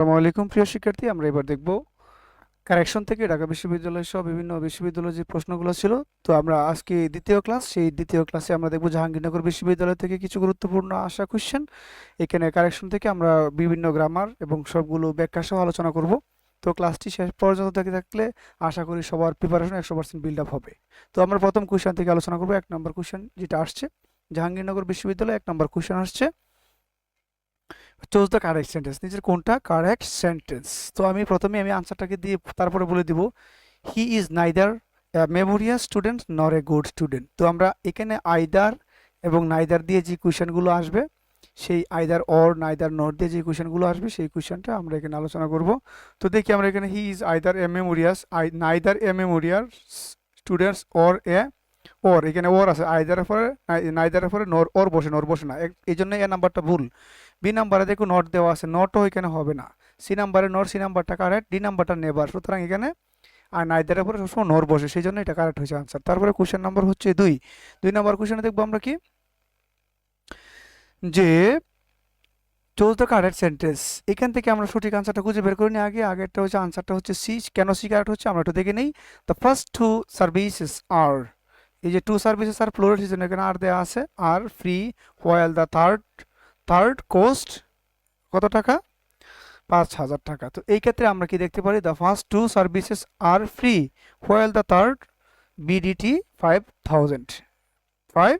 আসসালামু আলাইকুম, প্রিয় শিক্ষার্থী। আমরা এবার দেখব কারেকশন থেকে ঢাকা বিশ্ববিদ্যালয় সহ বিভিন্ন বিশ্ববিদ্যালয়ের যে প্রশ্নগুলো ছিল। তো আমরা আজকে দ্বিতীয় ক্লাস সেই দ্বিতীয় ক্লাসে আমরা দেখব জাহাঙ্গীরনগর বিশ্ববিদ্যালয় থেকে কিছু গুরুত্বপূর্ণ আশা কোশ্চেন এখানে কারেকশন থেকে আমরা বিভিন্ন গ্রামার এবং সবগুলো ব্যাখ্যা সহ আলোচনা করব। তো ক্লাসটি শেষ পর্যন্ত থেকে থাকলে আশা করি সবার প্রিপারেশন একশো পার্সেন্ট বিল্ড আপ হবে। তো আমরা প্রথম কোশ্চেন থেকে আলোচনা করব। এক নম্বর কোশ্চেন যেটা আসছে, জাহাঙ্গীরনগর বিশ্ববিদ্যালয় এক নম্বর কোশ্চেন আসছে। চুজ দ্য কারেক্ট সেন্টেন্স নিজের কোনটা? কারেক্ট সেন্টেন্স তো আমি প্রথমে আমি আনসারটাকে দিয়ে তারপরে বলে দিব he is neither meritorious student nor a good student তো আমরা এখানে আইদার এবং নাইদার দিয়ে যে কোয়েশনগুলো আসবে, সেই আইদার অর নাইদার নট দিয়ে যে কোয়েশনগুলো আসবে, সেই কোয়েশনটা আমরা এখানে আলোচনা করব। তো দেখি আমরা এখানে he is either a meritorious I neither a meritorious students or a or এখানে ওর আছে আইদারের পরে নাইদারের পরে নর ওর বসে নর বসে না। এই জন্য এ নাম্বারটা ভুল। বি নাম্বারে দেখো নট দেওয়া আছে নটও এখানে হবে না। সি নাম্বারে নট সি নাম্বারটা কারেক্ট ডি নাম্বারটা নেবার সুতরাং এখানে আর নাইদারের পরে সবসময় নর বসে সেই জন্য এটা কারেক্ট হয়েছে আনসার তারপরে কোশ্চেন নাম্বার হচ্ছে দুই। দুই নাম্বার কোশ্চেনে দেখব আমরা কি? যে চুজ দ্য কারেক্ট সেন্টেন্স এখান থেকে আমরা সঠিক আনসারটা খুঁজে বের করে নিই। আগে, আগেরটা হচ্ছে আনসারটা হচ্ছে সি কেন সি কারেক্ট হচ্ছে আমরা একটু দেখে নেই। The first two services are এই যে টু সার্ভিসেস আর ফ্লোরের জন্য এখানে আর দেওয়া আছে। Are free while the third third cost কত টাকা? পাঁচ হাজার টাকা। তো এই ক্ষেত্রে আমরা কি দেখতে পারি? The first two services are free while the third BDT five thousand five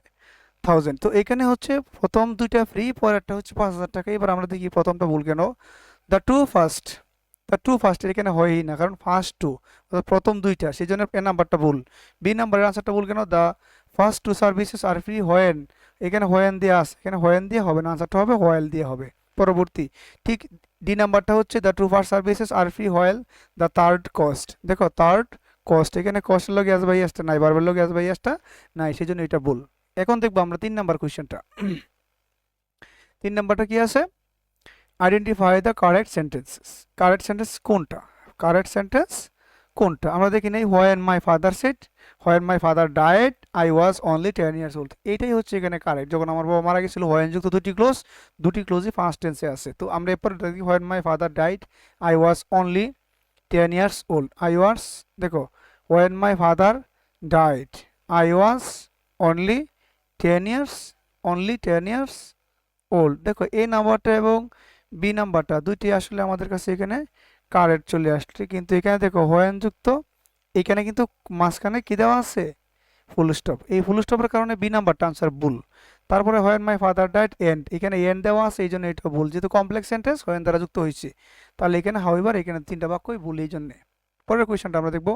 thousand তো এখানে হচ্ছে প্রথম দুইটা ফ্রি পরেরটা হচ্ছে পাঁচ হাজার টাকা। এবার আমরা দেখি প্রথমটা ভুল কেন? The two first the two first এখানে হয়ই না, কারণ ফার্স্ট টু প্রথম দুইটা, সেই জন্য এ নাম্বারটা ভুল। বি নাম্বারের আনসারটা ভুল কেন? The first two services are free when এখানে হোয়েন দিয়ে আস এখানে হোয়েন দিয়ে হবে না আনসারটা হবে হোয়েল দিয়ে হবে। পরবর্তী, ঠিক ডি নাম্বারটা হচ্ছে the two first services are free while the third cost দেখো থার্ড কস্ট এখানে কস্টের লগে আসবে আসটা নাই বারবার লগে আসবে আসটা নাই সেই জন্য এটা ভুল। এখন দেখব আমরা তিন নাম্বার কোয়েশ্চেনটা তিন নাম্বারটা কি আছে? Identify the correct sentences correct sentence কোনটা? কারেক্ট সেন্টেন্স কোনটা? আমরা দেখি নেই when my father set when my father died I was only ten years old এইটাই হচ্ছে এখানে কারেক্ট যখন আমার বাবা মারা গেছিল হোয়েন যুক্ত দুটি ক্লোজ দুটি ক্লোজই ফার্স্ট টেন্সে আছে। তো আমরা এরপর দেখি when my father died I was only ten years old I was দেখো when my father died I was only ten years only ten years old দেখো এই নাম্বারটা এবং বি নাম্বারটা দুইটি আসলে আমাদের কাছে এখানে কারেক্ট চলে আসছে। কিন্তু এখানে দেখো হোয়েন যুক্ত এখানে কিন্তু মাঝখানে কী দেওয়া আছে? ফুল স্টপ এই ফুল স্টপের কারণে বি নাম্বারটা আনসার ভুল। তারপরে when my father died and এখানে এন্ড দেওয়া আছে এই জন্য এটা ভুল। যেহেতু কমপ্লেক্স সেন্টেন্স হোয়েন দ্বারা যুক্ত হয়েছে। তাহলে এখানে হাউএভার এখানে তিনটা বাক্যই ভুল এই জন্যে পরের কোয়েশনটা আমরা দেখব।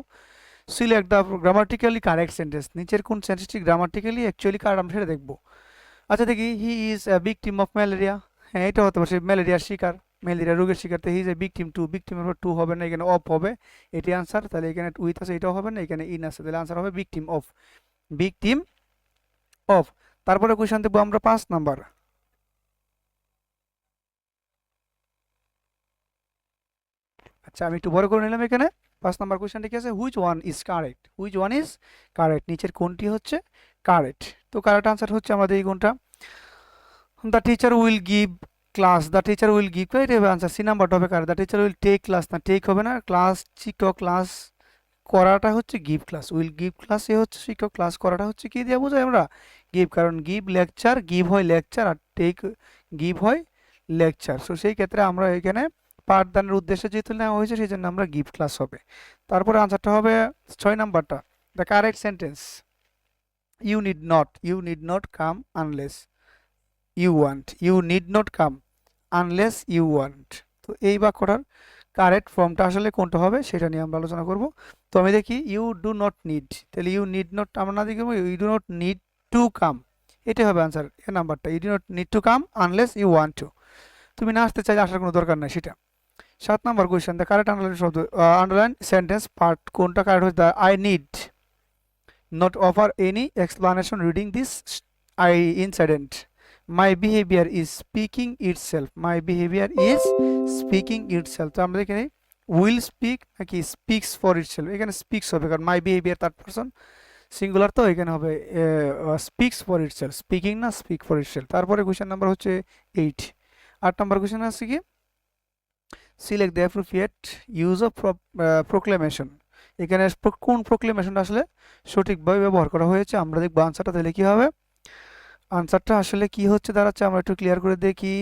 Select the grammatically correct sentence নিচের কোন সেন্টেন্সটি গ্রামাটিক্যালি অ্যাকচুয়ালি কারেক্ট আমরা সেটা দেখব। আচ্ছা দেখি he is a victim of malaria হ্যাঁ এটা হতে পারে ম্যালেরিয়ার শিকার। ম্যালেরিয়া রোগের শিকার, তো he is a victim to ভিকটিমের পর টু হবে না, এখানে অফ হবে, এটি আনসার তাহলে এখানে উইথ আছে, এটাও হবে না, এখানে ইন আছে, তাহলে আনসার হবে ভিকটিম অফ ভিকটিম অফ তারপরে কোয়েশন দেখব আমরা পাঁচ নাম্বার আচ্ছা আমি একটু বড় করে নিলাম এখানে, পাঁচ নাম্বার কোয়েশনটা কি আছে? Which one is correct which one is correct নিচের কোনটি হচ্ছে কারেক্ট তো কারেক্ট আনসার হচ্ছে আমাদের এই কোনটা the teacher will give class the teacher will give হবে আনসার সি নাম্বারটা হবে correct the teacher will take class না টেক হবে না। ক্লাস শিক্ষক ক্লাস করাটা হচ্ছে give class will give class এ হচ্ছে শিক্ষক ক্লাস করাটা হচ্ছে কি দিয়ে বোঝাই আমরা? গিভ কারণ গিভ লেকচার গিভ হয় লেকচার আর টেক গিভ হয় লেকচার সো সেই ক্ষেত্রে আমরা এখানে পাঠদানের উদ্দেশ্যে যেহেতু নেওয়া হয়েছে, সেই জন্য আমরা গিভ ক্লাস হবে। তারপরে আনসারটা হবে ছয় নাম্বারটা। The correct sentence you need not you need not come unless you want you need not come unless you want তো এই বাক্যটার কারেক্ট ফর্মটা আসলে কোনটা হবে সেটা নিয়ে আমরা আলোচনা করব। তো আমি দেখি ইউ ডু নট নিড তাহলে ইউ নিড নট আমরা না দেখি you do not need to come এটাই হবে আনসার এ নাম্বারটা you do not need to come unless you want to তুমি না আসতে চাইলে আসার কোনো দরকার নাই সেটা। সাত number question the correct underline শব্দ আন্ডারলাইন সেন্টেন্স পার্ট কোনটা কারেক্ট হচ্ছে I need not offer any explanation regarding this I incident my behaviour is speaking itself my behaviour is speaking itself তো আমরা এখানে উইল স্পিক নাকি speaks for itself এখানে speaks হবে, কারণ my behaviour third person singular তো এখানে হবে speaks for itself speaking না স্পিক ফর ইট সেলফ তারপরে কোয়েশ্চেন নাম্বার হচ্ছে এইট আট নাম্বার কোয়েশ্চেন আছে কি? Select the appropriate use of proclamation এখানে কোন প্রোক্লেমেশনটা আসলে সঠিকভাবে ব্যবহার করা হয়েছে? আমরা দেখব আনসারটা তাহলে কি হবে? আনসারটা আসলে কি হচ্ছে দাঁড়াচ্ছে আমরা একটু ক্লিয়ার করে দেখি।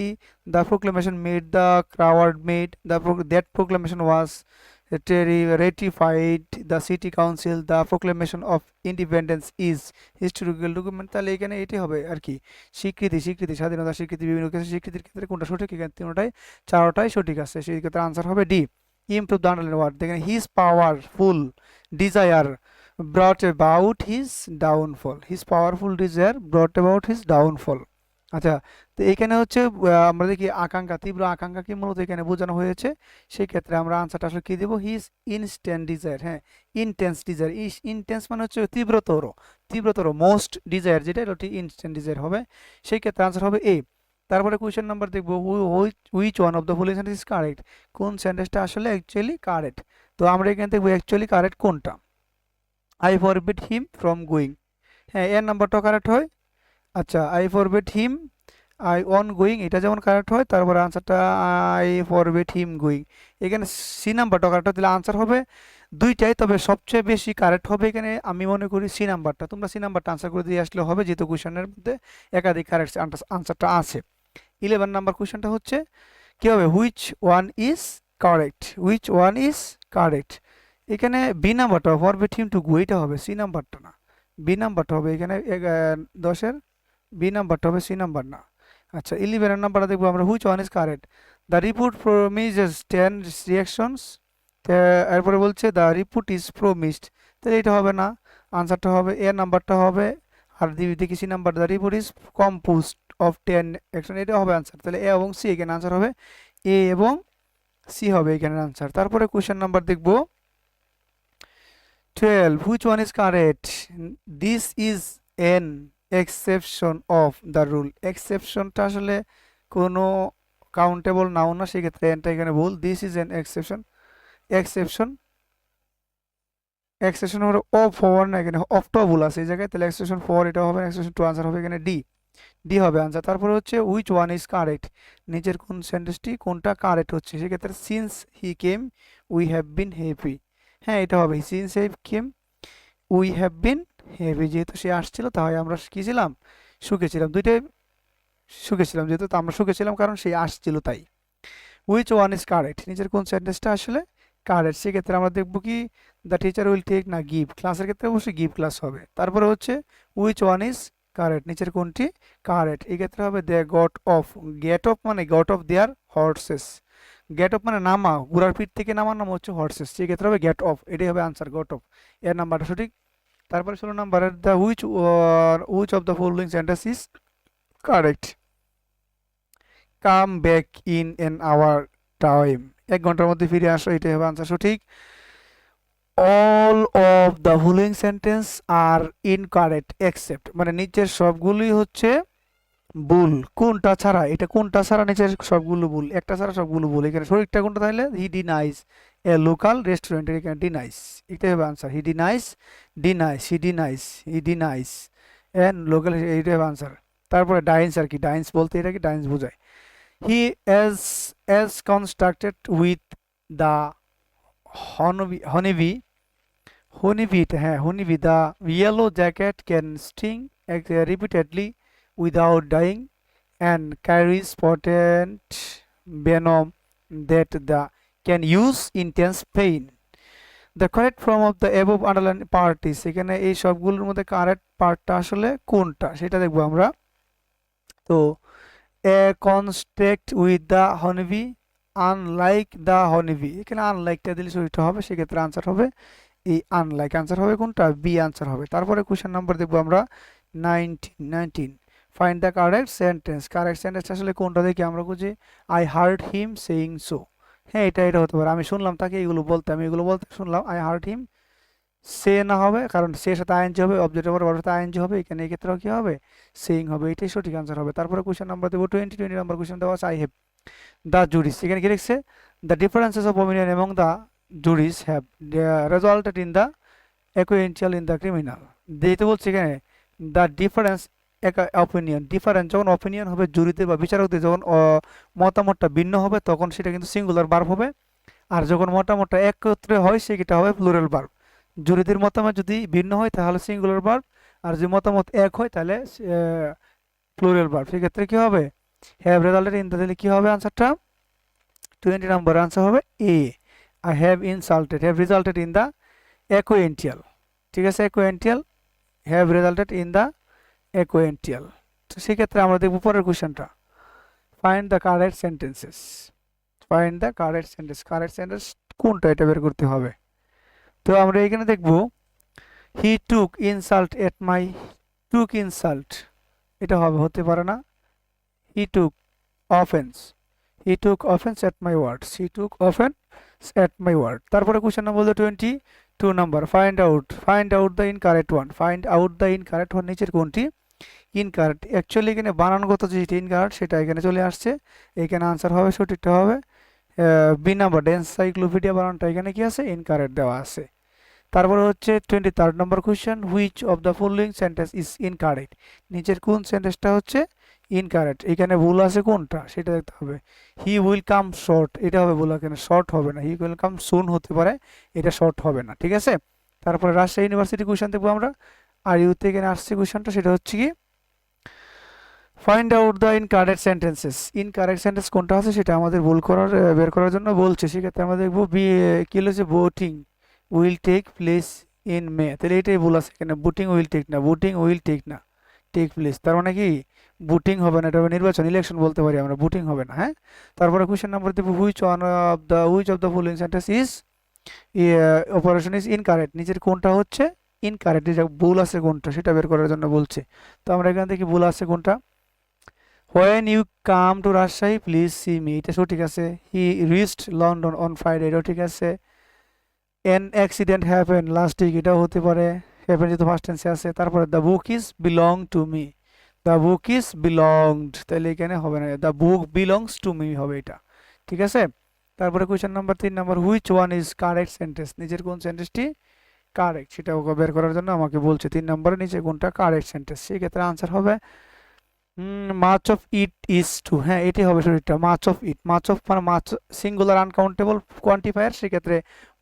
The proclamation made the crowd made the that proclamation was ratified the city council the proclamation of independence is historical document তাহলে এখানে এটি হবে আর কি। স্বীকৃতি স্বীকৃতি, স্বাধীনতা স্বীকৃতি বিভিন্ন ক্ষেত্রে স্বীকৃতির ক্ষেত্রে কোনটা সঠিক, এখানে তিনটাই চারটাই সঠিক আছে। সেই ক্ষেত্রে আনসার হবে D improve the underline word দেখেন his powerful desire brought about his downfall. His powerful desire brought about his downfall. আচ্ছা তো এখানে হচ্ছে আমরা দেখি আকাঙ্ক্ষা, তীব্র আকাঙ্ক্ষাকে মূলত এখানে বোঝানো হয়েছে। সেই ক্ষেত্রে আমরা আনসারটা আসলে কী দেবো? হিজ ইনস্ট্যান্ট ডিজায়ার হ্যাঁ ইনটেন্স ডিজায়ার ইস ইনটেন্স মানে হচ্ছে তীব্রতর তীব্রতর মোস্ট ডিজায়ার যেটা, এটা ইনস্ট্যান্ট ডিজায়ার হবে। সেই ক্ষেত্রে আনসার হবে এ তারপরে কোয়েশ্চেন নাম্বার দেখব which one of the full sentence is correct কোন সেন্টেন্সটা আসলে অ্যাকচুয়ালি কারেক্ট তো আমরা এখানে দেখব অ্যাকচুয়ালি কারেক্ট কোনটা? I forbid him from going হ্যাঁ এর নাম্বারটা কারেক্ট হয়। আচ্ছা I forbid him I on going এটা যেমন কারেক্ট হয়, তারপরে আনসারটা আই ফরবিট হিম গোয়িং এখানে সি নাম্বারটা কারেক্ট হয়, তাহলে আনসার হবে দুইটাই, তবে সবচেয়ে বেশি কারেক্ট হবে এখানে, আমি মনে করি সি নাম্বারটা তোমরা সি নাম্বারটা আনসার করে দিয়ে আসলে হবে, যেহেতু কোয়েশনের মধ্যে একাধিক কারেক্ট আনসারটা আছে। ইলেভেন নাম্বার কোয়েশনটা হচ্ছে কী হবে which one is correct which one is correct এখানে বি নাম্বারটা টু গো এটা হবে সি নাম্বারটা না। বি নাম্বারটা হবে এখানে দশের বি নাম্বারটা হবে সি নাম্বার না। আচ্ছা ইলেভেনের নাম্বারটা দেখব আমরা which one is correct the report promises ten reactions এরপরে বলছে দ্য রিপোর্ট ইজ প্রমিসড তাহলে এটা হবে না। আনসারটা হবে এ নাম্বারটা হবে, আর দেখি C number the report is composed of ten action এটা হবে আনসার তাহলে এ এবং সি এখানে আনসার হবে। এ এবং সি হবে এখানে আনসার তারপরে কোয়েশ্চেন নাম্বার দেখব। 12 which one is correct? This is an exception of the rule. Exceptionটা আসলে কোনো কাউন্টেবল নাও না, সেক্ষেত্রে এনটা এখানে ভুল। This is an exception exception exception হলো অফ হওয়ার না এখানে। অফটাও ভুল আছে এই জায়গায়। তাহলে এক্সেপশন ফোর এটা হবে এক্সেপশন টু আনসার হবে এখানে ডি ডি হবে আনসার তারপরে হচ্ছে উইচ ওয়ান ইজ কারেক্ট নিচের কোন সেন্টেন্সটি কোনটা কারেক্ট হচ্ছে? সেক্ষেত্রে since he came we have been happy হ্যাঁ এটা হবে। Since he came we have been happy যেহেতু সে আসছিল, তাহলে আমরা কি ছিলাম? সুখে দুইটাই সুখে যেহেতু তো আমরা সুখে ছিলাম, কারণ সে আসছিল তাই। উইচ ওয়ান ইজ কারেক্ট নিচের কোন সেন্টেন্সটা আসলে কারেক্ট সেক্ষেত্রে আমরা দেখব কি দ্য টিচার উইল টেক না গিভ ক্লাসের ক্ষেত্রে অবশ্যই গিভ ক্লাস হবে। তারপরে হচ্ছে উইচ ওয়ান ইজ কারেক্ট নিচের কোনটি কারেক্ট এই ক্ষেত্রে হবে they got off get off মানে got off their horses get off মানে নামা, ঘোড়ার পিঠ থেকে নামার নাম হচ্ছে হর্সেস সেই ক্ষেত্রে হবে গেট অফ এটাই হবে আনসার গট অফ এর নাম্বারটা সঠিক। তারপরে ষোলো নাম্বারের the which which of the following sentence is correct come back in an hour time এক ঘণ্টার মধ্যে ফিরে আসো, এটাই হবে আনসার সঠিক। All of the following sentence are incorrect except মানে নিচের সবগুলোই হচ্ছে ভুল কোনটা ছাড়া? এটা কোনটা ছাড়া নিচের সবগুলো ভুল একটা ছাড়া সবগুলো ভুল এখানে সঠিকটা কোনটা তাহলে? হি ডিনাইস এ লোকাল রেস্টুরেন্টের এখানে ডিনাইস এটাই হবে answer he denies denies he denies he denies and local এইটাই হবে আনসার তারপরে ডাইন্স আর কি। ডাইন্স বলতে এটা কি ডাইন্স বোঝায়। He as as constructed with the honeybee, honeybee, honeybee হ্যাঁ honeybee the yellow jacket can sting repeatedly without dying and carries potent venom that the, can use intense pain. The correct form of the above underlined part is, এখানে এই সবগুলোর মধ্যে correct পার্টটা আসলে কোনটা? সেটা দেখব আমরা। তো a construct with the honeybee unlike the honeybee এখানে আনলাইকটা দিলে সঠিকটা হবে, সেক্ষেত্রে আনসার হবে এই আনলাইক আনসার হবে কোনটা? বি আনসার হবে। তারপরে কোশ্চেন নাম্বার দেখব আমরা nineteen nineteen find the correct sentence correct sentence আসলে কোনটা দেখি আমরা খুঁজি I heard him saying so হ্যাঁ এটা এটা হতে পারে। আমি শুনলাম তাকে, এগুলো বলতে, আমি এগুলো বলতে শুনলাম আই হার্ড হিম সে না হবে, কারণ সে সাথে আইএনজি হবে অবজেক্টের পর সাথে আইএনজি হবে, এখানে এক্ষেত্রেও কী হবে? সেইং হবে, এটাই সঠিক আনসার হবে। তারপরে কোশ্চেন নাম্বার দেবো টোয়েন্টি টোয়েন্টি নাম্বার কোশ্চেন দেওয়া আছে আই হ্যাভ দ্য জুডিস এখানে কি লিখছে? দ্য ডিফারেন্সেস অফ ওমিনিয়ন এবং the judges have resulted in the acquittal in the criminal যেহেতু বলছে এখানে দ্য ডিফারেন্স অপিনিয়ন ডিফারেন্ট যখন অপিনিয়ন হবে জুরিতে বা বিচারকদের যখন মতামতটা ভিন্ন হবে, তখন সেটা কিন্তু সিঙ্গুলার বার্ব হবে। আর যখন মতামতটা একত্রে হয়, সেটা হবে প্লুরাল বার্ব জুরিদের মতামত যদি ভিন্ন হয়, তাহলে সিঙ্গুলার বার্ব আর যদি মতামত এক হয়, তাহলে প্লুরাল বার্ব সেক্ষেত্রে কী হবে? হ্যাভ রেজাল্টেড ইন তাহলে কি হবে আনসারটা টোয়েন্টি নাম্বার আনসার হবে A I have insulted have resulted in the acquittal ঠিক আছে? Acquittal have resulted in the acquittal তো সেক্ষেত্রে আমরা দেখব পরের কোশ্চেনটা। Find the correct sentences find the correct sentence correct sentence কোনটা এটা বের করতে হবে? তো আমরা এখানে দেখব হি টুক ইনসাল্ট এট মাই টুক ইনসাল্ট এটা হবে, হতে পারে না। He took offence he took offence at my words he took offence at my word তারপরে question number twenty two number find out find out the incorrect one find out the incorrect one নিচের কোনটি? Incorrect actually এখানে বানানগত যেটি incorrect সেটা এখানে চলে আসছে। এখানে আনসার হবে, সঠিকটা হবে। বি নাম্বার ডেন্সাইক্লোপিডিয়া বানানটা এখানে কি আছে? ইনকারেক্ট দেওয়া আছে। তারপরে হচ্ছে twenty third number question which of the following sentence is incorrect নিচের কোন সেন্টেন্সটা হচ্ছে ইনকারেক্ট এখানে ভুল আছে কোনটা? সেটা দেখতে হবে। হি উইল কাম শর্ট এটা হবে ভুল, এখানে শর্ট হবে না। হি উইল কাম সুন হতে পারে। এটা শর্ট হবে না। ঠিক আছে? তারপরে রাজশাহী ইউনিভার্সিটি কোয়েশ্চেন দেখব আমরা। আর ইউতে এখানে আসছে কোয়েশ্চনটা সেটা হচ্ছে কি find out the incorrect sentences incorrect sentence কোনটা আছে সেটা আমাদের ভুল করার বের করার জন্য বলছে। সেক্ষেত্রে আমরা দেখব বি কি হচ্ছে boating will take place in May তাহলে এটাই ভুল আছে এখানে। বুটিং উইল টেক না। বুটিং উইল টেক না। টেক প্লেস তার মানে কি? বুটিং হবে না। এটা নির্বাচন ইলেকশন বলতে পারি আমরা। বুটিং হবে না। হ্যাঁ? তারপরে কোয়েশ্চেন নাম্বার দেবো which one of the which of the following sentence is operation is incorrect নিচের কোনটা হচ্ছে? ইনকারেক্ট যেটা ভুল আছে কোনটা, সেটা বের করার জন্য বলছে। তো আমরা এখান থেকে ভুল আছে কোনটা? When you come to Rajshahi please see me এটা সঠিক আছে। He reached London on Friday এটাও ঠিক আছে। An accident happen last week এটাও হতে পারে। হ্যাপেন যেহেতু ফার্স্ট টেন্সে আছে। তারপরে the book is belong to me the book is belonged তাহলে এখানে হবে না। The book belongs to me হবে এটা। ঠিক আছে? তারপরে কোয়েশ্চেন নাম্বার তিন number which one is correct sentence নিজের কোন সেন্টেন্সটি কারেক্ট সেটা ওকে বের করার জন্য আমাকে বলছে তিন নম্বরে নিচে কোনটা? কারেক্ট সেন্টেন্স সেক্ষেত্রে আনসার হবে much of it is too হ্যাঁ এটি হবে শরীরটা। মাছ অফ ইট মাছ অফ মানে মাছ সিঙ্গুলার আনকাউন্টেবল কোয়ান্টিফায়ার সেক্ষেত্রে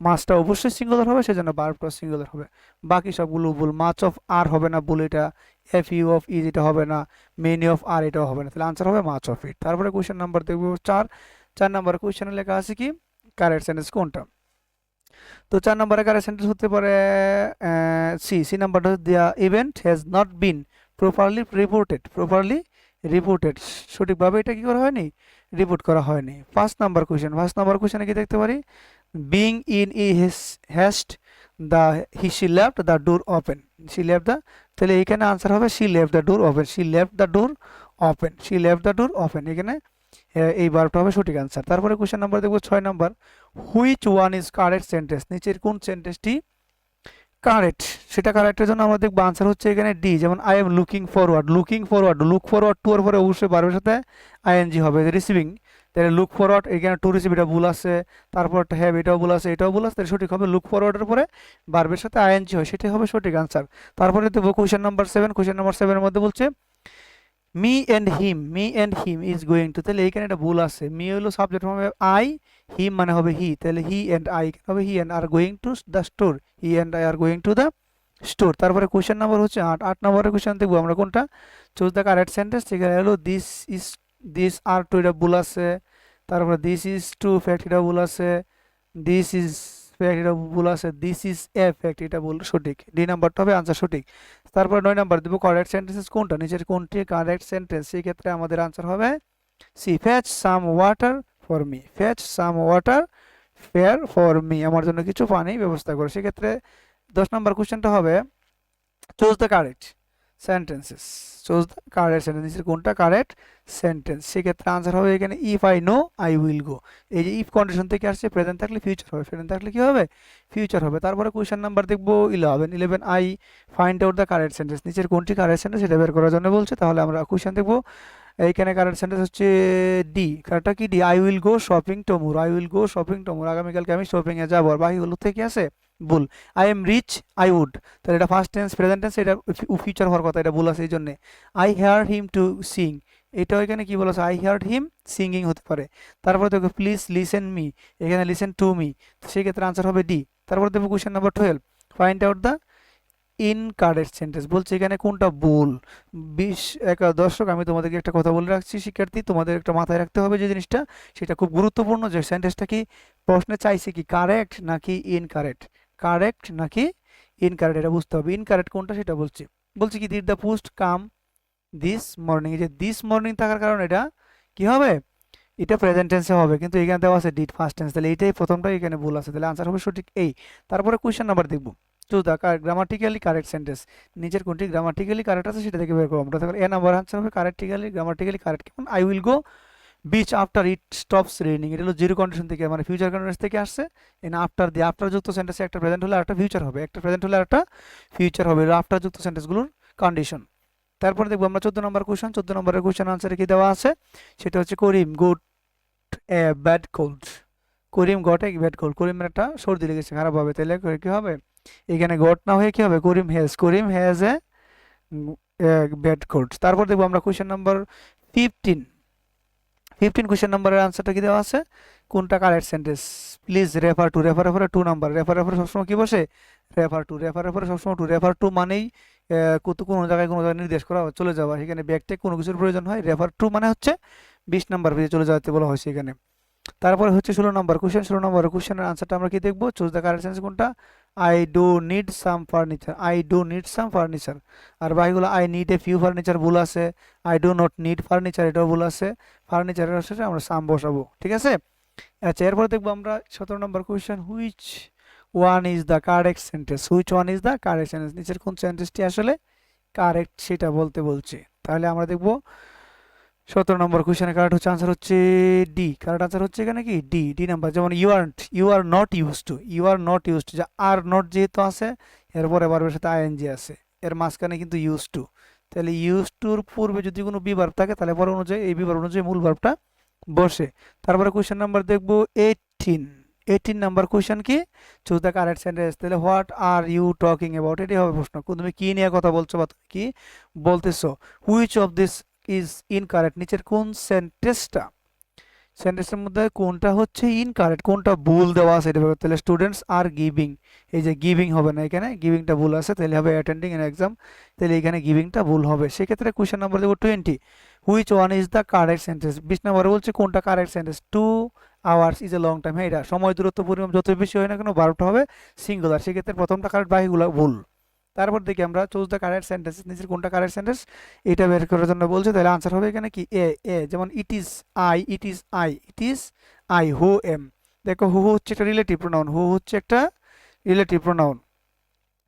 মাছটা অবশ্যই সিঙ্গুলার হবে, সেজন্য বারবটা সিঙ্গুলার হবে। বাকি সবগুলো ভুল। মাচ অফ আর হবে না ভুল এটা এফ ইউ অফ ইজ এটা হবে না মেনি অফ আর এটাও হবে না। তাহলে আনসার হবে মাছ অফ ইট তারপরে কোয়েশ্চেন নাম্বার দেখব চার। চার নাম্বার কোয়েশ্চেনে লেখা আছে কি? কারেক্ট সেন্টেন্স কোনটা? তো চার নম্বরে কারেক্ট সেন্টেন্স হতে পারে সি সি নাম্বারটা হচ্ছে event has not been properly reported properly reported সঠিকভাবে এটা কি করা হয়নি? রিপোর্ট করা হয়নি। First number question first number কোয়েশ্চেনে কি দেখতে পারি? Being in a haste the he she left the door open she left the তাহলে এখানে আনসার হবে she left the door open she left the door open she left the door open এখানে এই বারটা হবে সঠিক আনসার তারপরে question number দেখব ছয় number which one is correct sentence নিচের কোন সেন্টেন্সটি কারেক্ট সেটা কারেক্টের জন্য আমাদের দেখব আনসার হচ্ছে এখানে ডি যেমন I am looking forward looking forward look forward to এর পরে অবশ্যই বারবের সাথে আইএনজি হবে। রিসিভিং তাহলে লুক ফরওয়ার্ড এখানে টু রিসিভ এটা ভুল আছে। তারপর হ্যাভ এটাও ভুল আছে, এটাও ভুল আছে। তাহলে সঠিক হবে লুক ফরওয়ার্ডের পরে বারবের সাথে আইএনজি হয়। সেটাই হবে সঠিক আনসার তারপরে দেবো question number seven question number সেভেনের মধ্যে বলছে me and him me and him is going to তাহলে এইখানে একটা ভুল আছে। মি হলো সাবজেক্ট হবে আই হিম মানে হবে হি তাহলে হি অ্যান্ড আই হবে he and are going to the store he and I are going to the store তারপরে কোয়েশ্চেন নাম্বার হচ্ছে আট। আট নম্বরের কোয়েশ্চেন দেখব আমরা কোনটা। চুজ দ্য কারেক্ট সেন্টেন্স সেখানে হলো this is this are to এটা ভুল আছে। তারপরে দিস ইজ টু ফ্যাক্ট এটা ভুল আছে। দিস ইজ ফ্যাক্ট এটা ভুল আছে। দিস ইজ এ ফ্যাক্ট এটা ভুল, সঠিক। ডি নাম্বারটা হবে আনসার সঠিক। তারপর নয় নাম্বার দেবো কারেক্ট সেন্টেন্সেস কোনটা? নিচের কোনটি কারেক্ট সেন্টেন্স সেই ক্ষেত্রে আমাদের আনসার হবে C fetch some water for me fetch some water fair for me আমার জন্য কিছু পানি ব্যবস্থা করে। সেক্ষেত্রে দশ নম্বর কোশ্চেনটা হবে choose the correct sentences choose correct সেন্টেন্সের কোনটা? কারেক্ট সেন্টেন্স সেক্ষেত্রে আনসার হবে এখানে if I know I will go এই যে ইফ কন্ডিশন থেকে আসছে প্রেজেন্ট থাকলে ফিউচার হবে। প্রেজেন্ট থাকলে কি হবে? ফিউচার হবে। তারপরে কোয়েশ্চেন নাম্বার দেখব eleven eleven I find out the correct sentence নিচের কোনটি কারেক্ট সেন্টেন্স সেটা বের করার জন্য বলছে। তাহলে আমরা কোয়েশ্চেন দেখব। এইখানে কারেন্ট সেন্টেন্স হচ্ছে ডি কারেক্টটা কি? D I will go shopping tomorrow I will go shopping tomorrow আগামীকালকে আমি শপিংয়ে যাব। আর বাকিগুলো থেকে আছে ভুল। I am reach I would তাহলে এটা ফার্স্ট টেন্স প্রেজেন্ট টেন্স এটা ফিউচার হওয়ার কথা, এটা ভুল আছে এই জন্যে। I hear him to sing এটা এখানে কি বলেছে? আই হেয়ার হিম সিঙ্গিং হতে পারে। তারপরে দেখো প্লিজ লিসেন মি এখানে লিসেন টু মি সেক্ষেত্রে আনসার হবে ডি তারপরে দেখো question number twelve find out the incorrect sentence বলছে এখানে কোনটা ভুল। বিশ, এক, দর্শক, আমি তোমাদেরকে একটা কথা বলে রাখছি, শিক্ষার্থী, তোমাদের একটা মাথায় রাখতে হবে যে জিনিসটা, সেটা খুব গুরুত্বপূর্ণ যে সেন্টেন্সটা কি প্রশ্নে চাইছে কি কারেক্ট নাকি ইনকারেক্ট কারেক্ট নাকি ইনকারেক্ট এটা বুঝতে হবে। ইনকারেক্ট কোনটা সেটা বলছি। বলছি কি did the post come this morning যে দিস মর্নিং থাকার কারণে এটা কি হবে? এটা প্রেজেন্ট টেন্সে হবে, কিন্তু এখানে দেওয়া আছে ডিড ফার্স্ট টেন্স তাহলে এইটাই প্রথমটা এখানে ভুল আছে। তাহলে আনসার হবে সঠিক এই। তারপরে কোয়েশ্চেন নাম্বার দেখব। Choose the grammatically correct sentence নিজের কোনটি গ্রামাটিক্যালি কারেক্ট আছে সেটা থেকে বের করব। আমরা তাহলে এ নাম্বার আনসার হবে কারেক্টিক্যালি গ্রামাটিক্যালি কারেক্ট কেমন? I will go beach after it stops raining এটা হলো জিরো কন্ডিশন থেকে মানে ফিউচার কন্ডিশন থেকে আসছে। এন আফটার দিয়ে আফটার যুক্ত সেন্টেন্সে একটা প্রেজেন্ট হলে একটা ফিউচার হবে। একটা প্রেজেন্ট হলে একটা ফিউচার হবে। আফটার যুক্ত সেন্টেন্সগুলোর কন্ডিশন তারপরে দেখব আমরা চোদ্দ নম্বর কোয়েশন চোদ্দ নম্বরের কোয়েশন আনসারে কি দেওয়া আছে? সেটা হচ্ছে Karim good a bad cold Karim got a bad cold করিমের একটা সর্দি লেগেছে, খারাপ হবে। তাহলে কি হবে? এখানে গট না হয়ে কি হবে? Karim has Karim has a bad cold তারপর দেখব আমরা question number fifteen fifteen question নাম্বারের আনসারটা কি দেওয়া আছে? কোনটা correct sentence please refer to refer রেফারে to number refer রেফারে সবসময় কি বসে? রেফার টু রেফার রেফারে সবসময় টু রেফার টু মানেই কত কোনো জায়গায় কোনো জায়গায় নির্দেশ করা চলে যাওয়া। সেখানে ব্যাগটে কোনো কিছুর প্রয়োজন হয়। রেফার টু মানে হচ্ছে বিশ নাম্বার পেজে চলে যাওয়াতে বলা হয়েছে এখানে। তারপরে হচ্ছে ষোলো নম্বর কোশ্চেন ষোলো নম্বর কোশ্চেনের আনসারটা আমরা কি দেখব? চুজ দ্য কারেক্ট সেন্স কোনটা? I do need some furniture I do need some furniture আর বাকিগুলো I need a few furniture ভুল আছে। I do not need furniture এটাও ভুল আছে। ফার্নিচারের সাথে আমরা সাম বসাবো, ঠিক আছে? আচ্ছা এরপর দেখব আমরা সতেরো নম্বর question which one is the correct sentence which one is the correct sentence নিচের কোন সেন্টেন্সটি আসলে কারেক্ট সেটা বলতে বলছে। তাহলে আমরা দেখব সতেরো নম্বর কোয়েশ্চেনের কারেক্ট হচ্ছে আনসার হচ্ছে ডি কারেক্ট আনসার হচ্ছে এখানে কি? ডি ডি নাম্বার যেমন you are you are not use to you are not use to are not যেহেতু আছে, এরপরে বারবার সাথে আইএনজি আছে, এর মাঝখানে কিন্তু ইউজ টু তাহলে ইউজ টুর পূর্বে যদি কোনো বিভার থাকে, তাহলে পরে অনুযায়ী এই বিভার অনুযায়ী মূল ভার্বটা বসে। তারপরে কোয়েশ্চেন নাম্বার দেখব এইটিন এইটিন নাম্বার কোয়েশ্চেন কি? চুজ দ্য কারেক্ট সেন্টেন্স তাহলে what are you talking about এটাই হবে প্রশ্ন। তুমি কি নিয়ে কথা বলছো বা তুমি কি বলতেছো? Which of this is incorrect নিচের কোন সেন্টেন্সটা সেন্টেন্সের মধ্যে কোনটা হচ্ছে ইনকারেক্ট কোনটা ভুল দেওয়া আছে? এটা তাহলে স্টুডেন্টস আর গিভিং এই যে গিভিং হবে না এখানে গিভিংটা ভুল আছে, তাহলে হবে অ্যাটেন্ডিং এন এক্সাম তাহলে এখানে গিভিংটা ভুল হবে। সেক্ষেত্রে কোয়েশ্চেন নাম্বার দেবো twenty which one is the correct sentence বিশ নম্বরে বলছে কোনটা correct sentence two hours is a long time হ্যাঁ এটা সময় দূরত্ব পরিমাণ যত বেশি হয় না কেন, বারোটা হবে সিঙ্গুলার সেক্ষেত্রে প্রথমটা কারেক্ট বাকিগুলো ভুল। তারপর দেখি আমরা চুজ দ্য কারেক্ট সেন্টেন্স নিচের কোনটা কারেক্ট সেন্টেন্স এটা বের করার জন্য বলছে, তাহলে আনসার হবে এখানে কি? এ এ যেমন it is I it is I it is I who am দেখো হু হচ্ছে একটা রিলেটিভ প্রোনাউন হু হচ্ছে একটা রিলেটিভ প্রোনাউন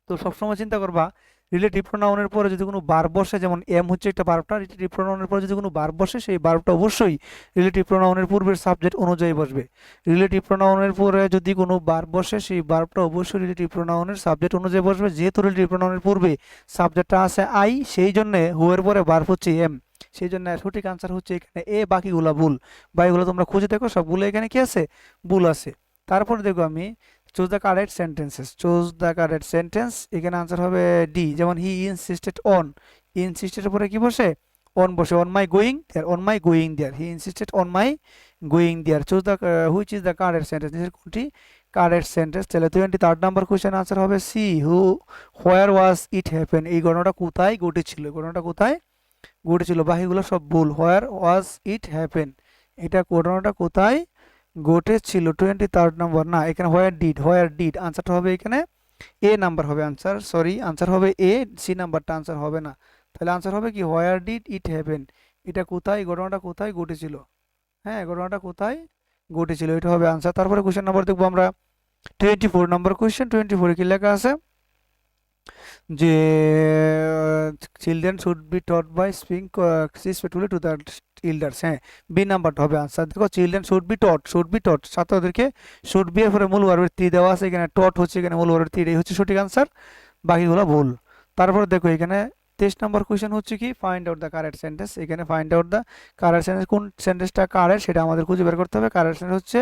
তো সবসময় চিন্তা করবা রিলেটিভ প্রোনাউনের পরে যদি কোনো বার বসে, যেমন এম হচ্ছে একটা বার্বটা রিলেটিভ প্রোনাউনের পরে যদি কোনো বার বসে, সেই বার্বটা অবশ্যই রিলেটিভ প্রোনাউনের পূর্বের সাবজেক্ট অনুযায়ী বসবে। রিলেটিভ প্রোনাউনের পরে যদি কোনো বার বসে, সেই বার্বটা অবশ্যই রিলেটিভ প্রোনাউনের সাবজেক্ট অনুযায়ী বসবে। যেহেতু রিলেটিভ প্রোনাউনের পূর্বে সাবজেক্টটা আছে আই, সেই জন্যে হুয়ের পরে বার্ব হচ্ছে এম। সেই জন্য সঠিক আনসার হচ্ছে এখানে এ, বাকিগুলা ভুল। বা এগুলো তোমরা খুঁজে দেখো, সবগুলো এখানে কি আছে? ভুল আছে। তারপর দেখো আমি choose the correct sentences choose the correct sentence এখানে আনসার হবে ডি যেমন হি ইনসিস্টেড অন ইনসিস্টেড পরে কি বসে? অন বসে on my going there on my going there he insisted on my going there choose the which is the correct sentence কোনটি? Correct sentence তাহলে twenty third number question answer হবে C who where was it happen এই ঘটনাটা কোথায় ঘটেছিল? ঘটনাটা কোথায় ঘটেছিল? বাকিগুলো সব ভুল। হোয়ার ওয়াজ ইট হ্যাপেন এটা ঘটনাটা কোথায় ঘটেছিল টোয়েন্টি থার্ড নাম্বার না, এখানে হোয়ার ডিড হোয়ার ডিড আনসারটা হবে এখানে? এ নাম্বার হবে আনসার সরি আনসার হবে এ সি নাম্বারটা আনসার হবে না। তাহলে আনসার হবে কি? হোয়ার ডিড ইট হ্যাভেন এটা কোথায়? ঘটনাটা কোথায় ঘটেছিল? হ্যাঁ ঘটনাটা কোথায় ঘটেছিল? এটা হবে আনসার তারপরে কোয়েশ্চেন নাম্বার দেখব আমরা। Twenty four number question twenty ফোরে কি লেখা আছে? যে children should be taught by speaking respectfully to the elders হ্যাঁ। বি নাম্বারটা হবে আনসার দেখো children should be taught should be taught ছাত্রদেরকে শুড বি এর পরে মূল ভার্বের তি দেওয়া আছে, এখানে টট হচ্ছে, এখানে মূল ভার্বের তি এই হচ্ছে সঠিক আনসার বাকিগুলো ভুল। তারপর দেখো, এখানে তেইশ নম্বর কোয়েশ্চেন হচ্ছে কি? Find out the correct sentence এখানে find out the correct sentence কোন সেন্টেন্সটা কারেক্ট সেটা আমাদের খুঁজে বের করতে হবে। কারেক্ট সেন্টেন্স হচ্ছে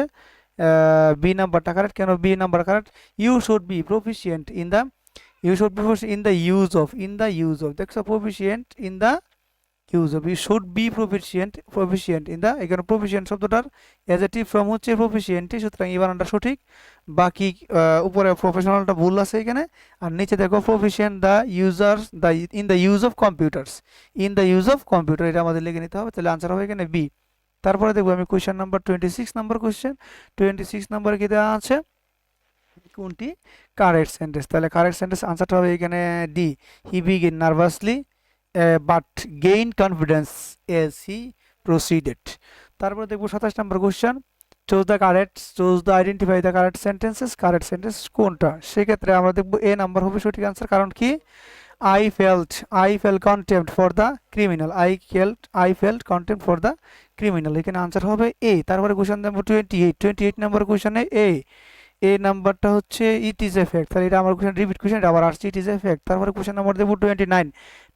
বি নাম্বারটা কারেক্ট কেন B number correct you should be proficient in the you should be in the use of in the use of দেখছ proficient in the use of you should be proficient proficient in the এখানে proficient শব্দটার adjective form হচ্ছে প্রফিসিয়েন্টই সুতরাং এই বানানটা সঠিক। বাকি উপরে প্রফেশনালটা ভুল আছে এখানে। আর নিচে দেখো proficient the users the in the use of computers in the use of computer এটা আমাদের লিখে নিতে হবে, তাহলে আনসার হবে এখানে বি তারপরে দেখব আমি question number twenty six number question twenty six number কি দেওয়া আছে? কোনটি? কারেক্ট সেন্টেন্স তাহলে কারেক্ট সেন্টেন্স আনসারটা হবে এখানে D he begin nervously but gain confidence as he proceeded তারপরে দেখব সাতাশ নম্বর question choose the correct choose the identify the correct sentences correct sentence কোনটা? সেক্ষেত্রে আমরা দেখব এ নাম্বার হবে সঠিক আনসার কারণ কি? I felt I fell contempt for the criminal I felt I felt contempt for the criminal এখানে আনসার হবে এ তারপরে কোশ্চেন নম্বর টোয়েন্টি এইট টোয়েন্টি এইট নম্বর কোশ্চেনে এ এ নাম্বারটা হচ্ছে ইট ইজ এফেক্ট তাহলে এটা আমার কোশ্চেন রিপিট কোশ্চেন আবার আসছে ইট ইজ এফেক্ট তারপরে কোশ্চেন নাম্বার দেবো twenty nine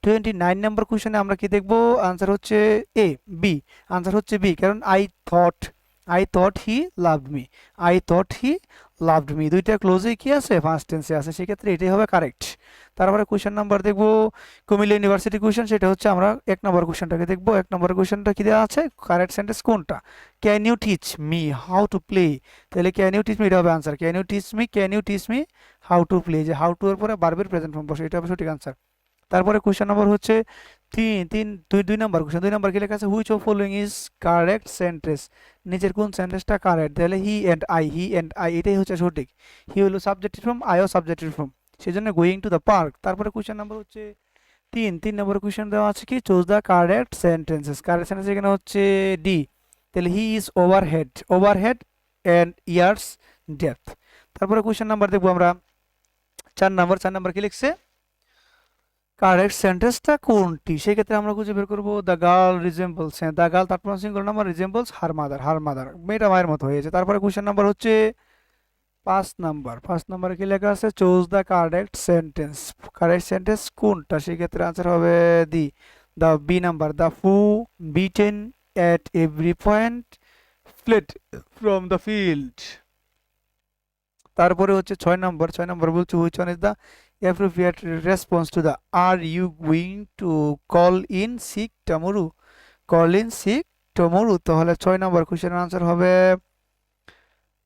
twenty nine number কোশ্চেনে আমরা কি দেখব? আনসার হচ্ছে এ বি আনসার হচ্ছে বি কারণ I thought I thought he love me I thought he loved me দুইটা ক্লোজেই কি আছে? ফার্স্ট টেন্সে আছে। সেক্ষেত্রে এটাই হবে কারেক্ট তারপরে কোশ্চেন নাম্বার দেখব। কুমিল্লা ইউনিভার্সিটি কোশ্চেন সেটা হচ্ছে আমরা এক নম্বর কোশ্চেনটাকে দেখব। এক নম্বর কোশ্চেনটা কি দেওয়া আছে? কারেক্ট সেন্টেন্স কোনটা? Can you teach me how to play তাহলে ক্যান ইউ টিচ মি এটা হবে answer can you teach me can you teach me how to play যে হাউ টু এর পরে বারবের প্রেজেন্ট ফর্ম বসে, এটা হবে সঠিক আনসার তারপরে কোশ্চেন নম্বর হচ্ছে তিন তিন, দুই দুই নম্বর কোশ্চেন দুই নম্বর কি লেখা আছে? Which of following is correct sentence নিচের কোন সেন্টেন্সটা কারেক্ট তাহলে he and I he and I এটাই হচ্ছে সঠিক। হি হলো সাবজেক্টিভ ফর্ম আইও সাবজেক্টিভ ফর্ম সেই জন্য গোয়িং টু দ্য পার্ক তারপরে কোশ্চেন নাম্বার হচ্ছে তিন। তিন নম্বর কোশ্চেন দেওয়া আছে কি? Choose the correct sentences correct sentence এখানে হচ্ছে ডি তাহলে he is over head over head and years depth তারপরে কোশ্চেন নাম্বার দেখব আমরা। চার নাম্বার চার নাম্বার কি লিখছে? কারেক্ট সেন্টেন্সটা কোনটি? সেক্ষেত্রে আমরা খুঁজে বের করব দ্য গার্ল রিজেম্বলস হ্যাঁ দ্য গার্ল তারপর single number resembles her mother her mother মেয়েটা মায়ের মতো হয়েছে। তারপরে কোশ্চেন নাম্বার হচ্ছে পাঁচ নাম্বার পাঁচ নাম্বারে কি লেখা আছে? Choose the correct sentence correct sentence কোনটা? সেক্ষেত্রে আনসার হবে the the B number the foe beaten at every point fled from the field তারপরে হচ্ছে ছয় নম্বর ছয় নম্বর বলছে which one is the appropriate response to the are you going to call in sick tomorrow call in sick tomorrow তাহলে 6 নম্বর কোশ্চেনের answer হবে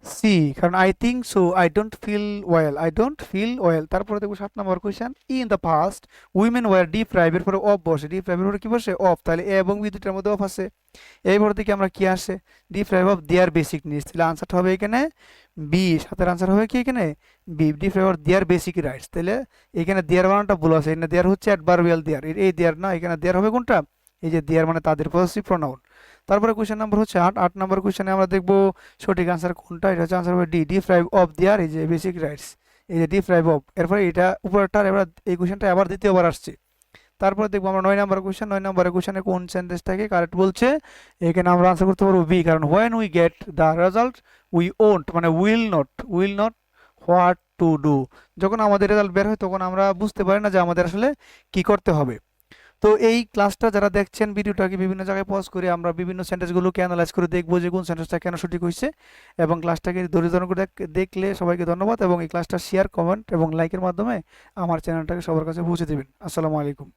সি কারণ I think so I don't feel well I don't feel well তারপরে দেখব সাত নম্বর question in the past women were deprived পরে of বসে D প্রাইভের পরে কি বসে? অফ তাহলে এ এবং বি দুটার মধ্যে অফ আছে। এইবার থেকে আমরা কি আসে? Deprive of their basic needs তাহলে আনসারটা হবে এখানে বি সাথের আনসার হবে কি এখানে? B deprive of their basic rights তাহলে এখানে দেয়ার বানানটা ভুল আছে, এখানে দেয়ার হচ্ছে অ্যাডভার্বিয়াল দেয়ার এই দেয়ার না, এখানে দেয়ার হবে কোনটা? এই যে দেয়ার মানে তাদের পজিটিভ প্রোনাউন তারপরে কোশ্চেন নাম্বার হচ্ছে আট। আট নম্বর কোশ্চেনে আমরা দেখব সঠিক আনসার কোনটা? এটা হচ্ছে answer D deprive of their এই যে বেসিক রাইটস এই যে ডি ফ্রাইভ অফ এরপরে এটা উপরেরটার এবার এই কোশ্চেনটা আবার দ্বিতীয়বার আসছে। তারপরে দেখব আমরা নয় নম্বর কোশ্চেন নয় নম্বরের কোশ্চেনে কোন সেন্টেন্সটাকে কারেক্ট বলছে? এখানে আমরা আনসার করতে পারব বি কারণ when we get the result we won't মানে will not will not what to do যখন আমাদের রেজাল্ট বের হয়, তখন আমরা বুঝতে পারি না যে আমাদের আসলে কি করতে হবে। তো এই ক্লাসটা যারা দেখছেন ভিডিওটাকে বিভিন্ন জায়গায় পজ করে আমরা বিভিন্ন সেন্টেন্সগুলোকে অ্যানালাইজ করে দেখব যে কোন সেন্টেন্সটা কেন সঠিক হয়েছে এবং ক্লাসটাকে ধৈর্য ধারণ করে দেখলে সবাইকে ধন্যবাদ এবং এই ক্লাসটা শেয়ার কমেন্ট এবং লাইকের মাধ্যমে আমার চ্যানেলটাকে সবার কাছে পৌঁছে দেবেন। আসসালামু আলাইকুম।